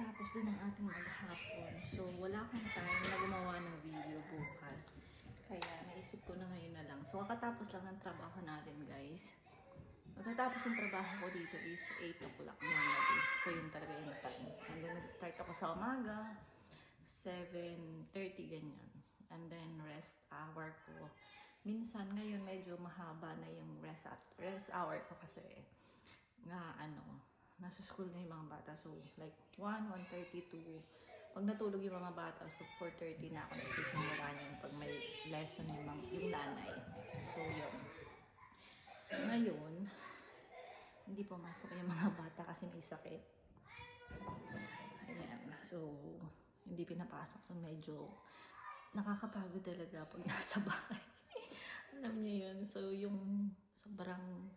Pagkatapos din ng ating maghapon. So, wala akong time na gumawa ng video bukas. Kaya naisip ko na ngayon na lang. So, kakatapos lang ng trabaho natin, guys. Matatapos yung trabaho ko dito is 8 o'clock ng gabi. So, yun talaga yung time. And then, nag-start ako sa umaga. 7.30 ganyan. And then, rest hour ko. Minsan, ngayon medyo mahaba na yung rest, at, rest hour ko kasi nga ano, nasa school na yung mga bata. So, like 1, 1.30 to pag natulog yung mga bata, so 4.30 na ako nagsisimula niyan pag may lesson yung, mga, yung nanay. So, yun. Ngayon, hindi pumasok yung mga bata kasi may sakit. Ayan. So, hindi pinapasok. So, medyo nakakapagod talaga pag nasa bahay. Alam niyo yun. So, yung sobrang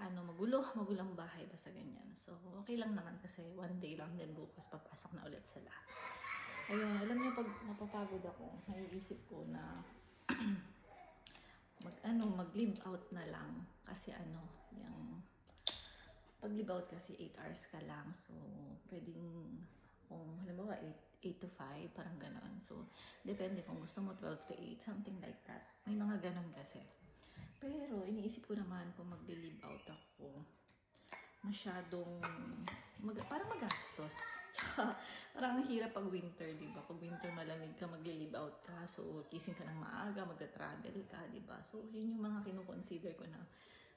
ano, magulo, magulang bahay, basta ganyan. So, okay lang naman kasi one day lang din bukas papasok na ulit sila. Ayun, alam niyo pag napapagod ako, naiisip ko na mag ano, mag-live out na lang kasi ano, yung pag live out kasi 8 hours ka lang. So, pwedeng kung halimbawa 8, 8 to 5, parang gano'n. So, depende kung gusto mo 12 to 8, something like that. May mga gano'n kasi. Pero, iniisip ko naman kung mag-live out ako, masyadong, mag, parang magastos. Tsaka, parang ang hirap pag winter, di ba? Pag winter malamig ka, mag-live out ka. So, kising ka ng maaga, magta-travel ka, di ba? So, yun yung mga kinukonsider ko na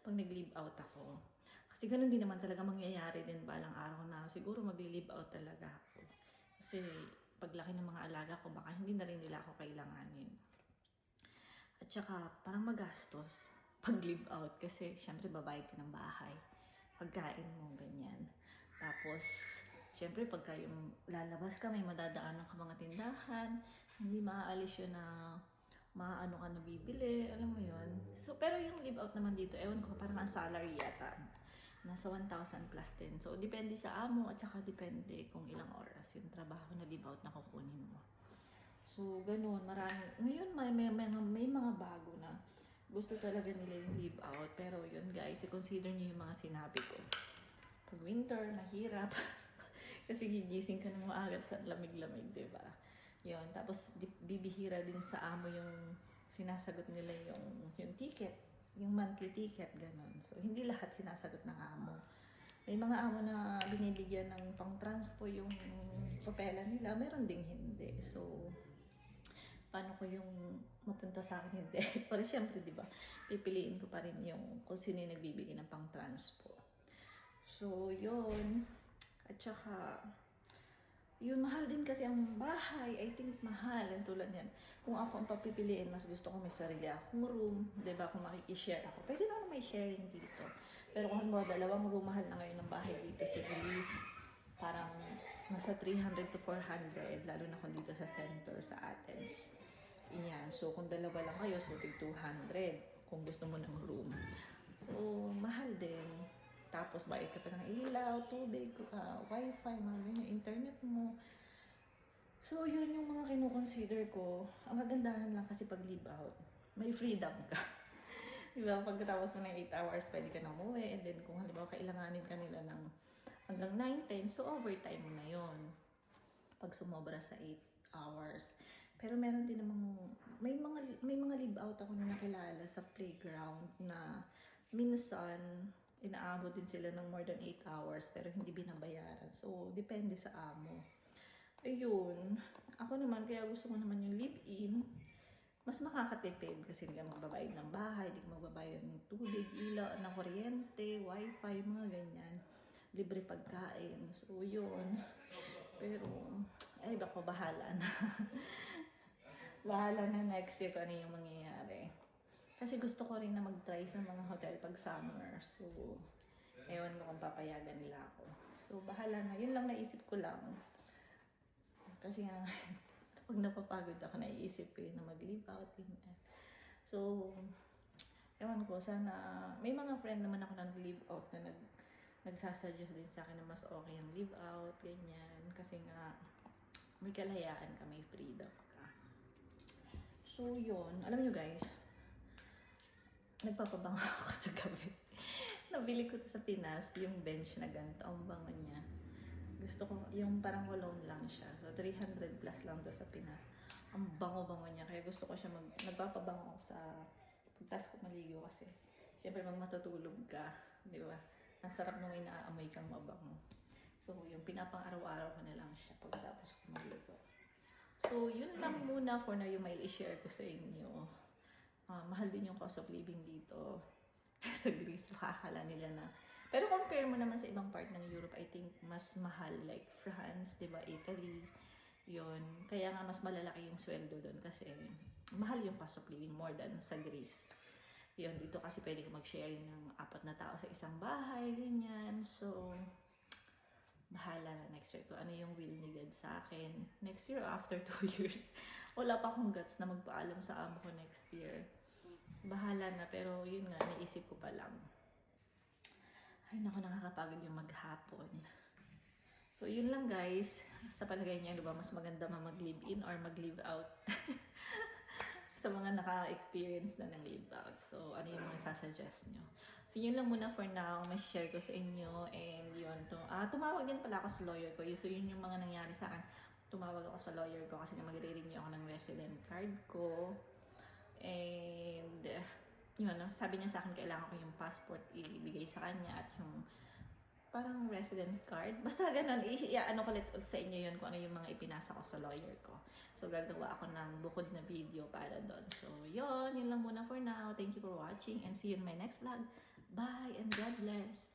pag nag-live out ako. Kasi ganun din naman talaga mangyayari din balang araw na siguro mag-live out talaga ako. Kasi paglaki ng mga alaga ko, baka hindi na rin nila ako kailanganin. At saka, parang magastos pag live out kasi syempre babayad ka ng bahay. Pagkain mo, ganyan. Tapos, syempre pagka yung lalabas ka, may madadaanan ka mga tindahan, hindi maaalis yun na maano ka na bibili, alam mo yun. So, pero yung live out naman dito, ewan ko, parang ang salary yata. Nasa 1,000 plus din. So, depende sa amo at saka depende kung ilang oras yung trabaho na live out na kukunin mo. So, ganun. Marami. Ngayon, may, may, may, may mga bago na gusto talaga nila yung live out. Pero yun, guys, i-consider niyo yung mga sinabi ko. Pag winter, mahirap. Kasi gigising ka ng maaga sa lamig-lamig, di ba? Yun. Tapos, bibihira din sa amo yung sinasagot nila yung, yung ticket. Yung monthly ticket, ganun. So, hindi lahat sinasagot ng amo. May mga amo na binibigyan ng pang-transpo yung papela nila. Meron ding hindi. So, paano ko yung mapunta sa akin hindi. Pero syempre, di ba, pipiliin ko pa rin yung kung sino yung nagbibigay ng pang transpo. So, yun. At saka, yun, mahal din kasi ang bahay. I think mahal. Ang tulad yan. Kung ako ang papipiliin, mas gusto ko may sarili akong room. Ba? Kung makikishare ako. Pwede naman may sharing dito. Pero kung halimbawa, dalawang room, mahal na ngayon ng bahay dito sa Greece. Parang nasa 300 to 400. Lalo na kung dito sa center, sa Athens. Iyan. So, kung dalawa lang kayo, so tig 200. Kung gusto mo ng room. So, mahal din. Tapos, bayad ka pa ng ilaw, tubig, ah, wifi, mga ganyan, internet mo. So, yun yung mga kinukonsider ko. Ang kagandahan lang kasi pag live out, may freedom ka. Di ba? Pagkatapos mo ng 8 hours, pwede ka nang umuwi. And then, kung halimbawa kailanganin ka nila ng hanggang 9, 10, so overtime mo na yon Pag sumobra sa 8 hours. Pero meron din namang, may mga, may mga live out ako na nakilala sa playground na minsan, inaabot din sila ng more than 8 hours pero hindi binabayaran. So, depende sa amo. Ayun. Ako naman, kaya gusto ko naman yung live-in. Mas makakatipid kasi hindi ka magbabayad ng bahay, hindi ka magbabayad ng tubig, ilaw, ng kuryente, wifi, mga ganyan. Libre pagkain. So, yun. Pero, ay, baka bahala na. bahala na next year kung ano yung mangyayari. Kasi gusto ko rin na mag-try sa mga hotel pag summer. So, ewan ko kung papayagan nila ako. So, bahala na. Yun lang naisip ko lang. Kasi nga, kapag napapagod ako, naiisip ko yun na mag-leave out. So, ewan ko, sana, may mga friend naman ako na nag-leave out na nag, nagsasuggest din sa akin na mas okay ang leave out, ganyan. Kasi nga, may kalayaan ka, may freedom ka. So, yun. Alam nyo guys, nagpapabango ako sa gabi. Nabili ko to sa Pinas, yung bench na ganito. Ang bango niya. Gusto ko, yung parang walone lang siya. So, 300 plus lang to sa Pinas. Ang bango-bango niya. Kaya gusto ko siya mag, nagpapabango ako sa pagtas ko maligo kasi. Siyempre, mag matutulog ka. Di ba? Ang sarap nung may naaamoy kang mabango. So, yung pinapang araw-araw ko na lang siya pagkatapos ko maligo. So, yun lang muna for na yung may i-share ko sa inyo. Ah, mahal din yung cost of living dito sa Greece. Makakala nila na. Pero compare mo naman sa ibang part ng Europe, I think mas mahal like France, 'di ba? Italy. Yun. Kaya nga mas malalaki yung sweldo doon kasi mahal yung cost of living more than sa Greece. Yun, dito kasi pwede ka mag-sharing ng apat na tao sa isang bahay, ganyan. So, bahala na next year ko ano yung will ni God sa akin. Next year after two years. Wala pa akong guts na magpaalam sa amo ko next year. Bahala na, pero yun nga, naisip ko pa lang. Ay, naku, nakakapagod yung maghapon. So, yun lang guys. Sa palagay niya, ano ba, mas maganda ma mag-live-in or mag-live out? sa mga naka-experience na ng live out. So, ano yung mga sasuggest nyo? So, yun lang muna for now. May share ko sa inyo. And yun, to, ah, tumawag din pala ako sa lawyer ko. So, yun yung mga nangyari sa akin. Tumawag ako sa lawyer ko kasi nga magre-renew ako ng resident card ko. And, yun, no, sabi niya sa akin, kailangan ko yung passport ibigay sa kanya at yung parang residence card. Basta ganun, i- i- ano ko ulit sa inyo yun kung ano yung mga ipinasa ko sa lawyer ko. So, gagawa ako ng bukod na video para doon. So, yun, yun lang muna for now. Thank you for watching and see you in my next vlog. Bye and God bless!